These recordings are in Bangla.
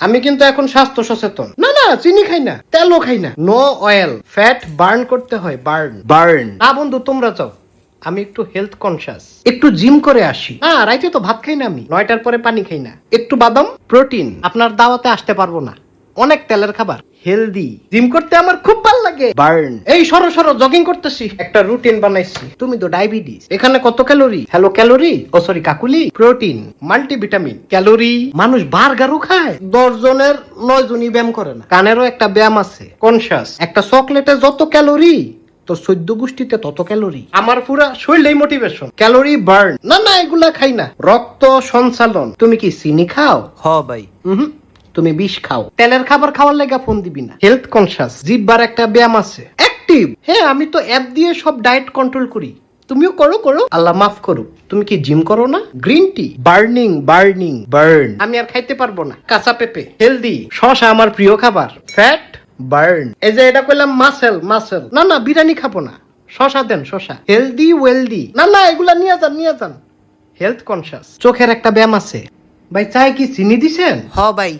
আমি কিন্তু এখন স্বাস্থ্য সচেতন। না না চিনি খাই না তেলও খাই না। নো অয়েল ফ্যাট বার্ন করতে হয় বার্ন বার্ন না বন্ধু তোমরা চাও আমি একটু হেলথ কনসিয়াস একটু জিম করে আসি। না রাইতে তো ভাত খাই না আমি নয়টার পরে পানি খাই না। একটু বাদাম প্রোটিন আপনার দাওয়াতে আসতে পারব না। অনেক তেলের খাবার। হেলদি জিম করতে আমার খুব ভালো লাগে। বার্ন এই সরো সরো জগিং করতেছি। একটা রুটিন বানাইছি। তুমি তো ডায়াবেটিস এখানে কত ক্যালোরি হ্যালো ক্যালোরি ও sorry Kakuli? Protein multivitamin calorie মানুষ বার্গারও খায়। দশ জনের নয় জনই ব্যায়াম করে না। কানেরও একটা ব্যায়াম আছে। কনসিয়াস একটা চকলেটে যত ক্যালোরি তো সদ্য গোষ্ঠীতে তত ক্যালোরি আমার পুরা শরীরেই মোটিভেশন ক্যালোরি বার্ন না না এগুলা খাই না। রক্ত সঞ্চালন। তুমি কি চিনি খাও? হ ভাই। হুম তুমি বিষ খাও। তেলের খাবার খাওয়ার লেগা ফোন দিবি না। হেলথ কনসিয়াস জিব্বার একটা ব্যায়াম আছে। অ্যাক্টিভ হ্যাঁ আমি তো অ্যাপ দিয়ে সব ডায়েট কন্ট্রোল করি। তুমিও করো করো। আল্লাহ মাফ করো তুমি কি জিম করো না? Green tea burning burning burn আমি আর খাইতে পারব না। কাঁচা পেঁপে হেলদি শশা আমার প্রিয় খাবার। ফ্যাট বার্ন এই যে এটা করলাম মাসেল মাসেল না না, বিরিয়ানি খাব না। শশা দেন, শশা। হেলদি ওয়েলদি না না, এগুলা নিয়ে যান নিয়ে যান। হেলথ কনসিয়াস চোখের একটা ব্যায়াম আছে। ভাই চাই কি চিনি দিছেন? হ ভাই।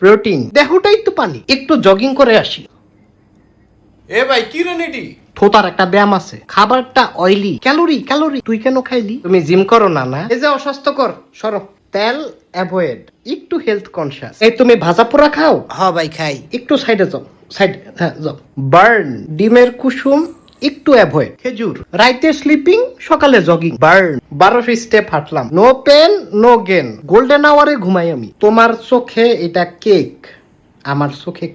প্রোটিন। দেহটাই তো পানি। একটু জগিং করে আসি। এ ভাই কি রে নেডি থোতার একটা ব্যায়াম আছে। খাবারটা অয়েলি ক্যালোরি ক্যালোরি। তুই কেন খাইলি? তুমি জিম করো না না এই যে অস্বাস্থ্যকর সরো তেল অ্যাভয়েড একটু হেলথ কনসিয়াস এই তুমি ভাজা পোড়া খাও? হ ভাই খাই। একটু সাইডে যাও। সাইড হ্যাঁ যাও। বার্ন ডিমের কুসুম একটু অ্যাভয়েড খেজুর। রাইতে স্লিপিং সকালে জগিং বার্ন বারোশো step হাঁটলাম। No pain no gain golden আওয়ারে ঘুমাই আমি। তোমার চোখে এটা কেক আমার চোখে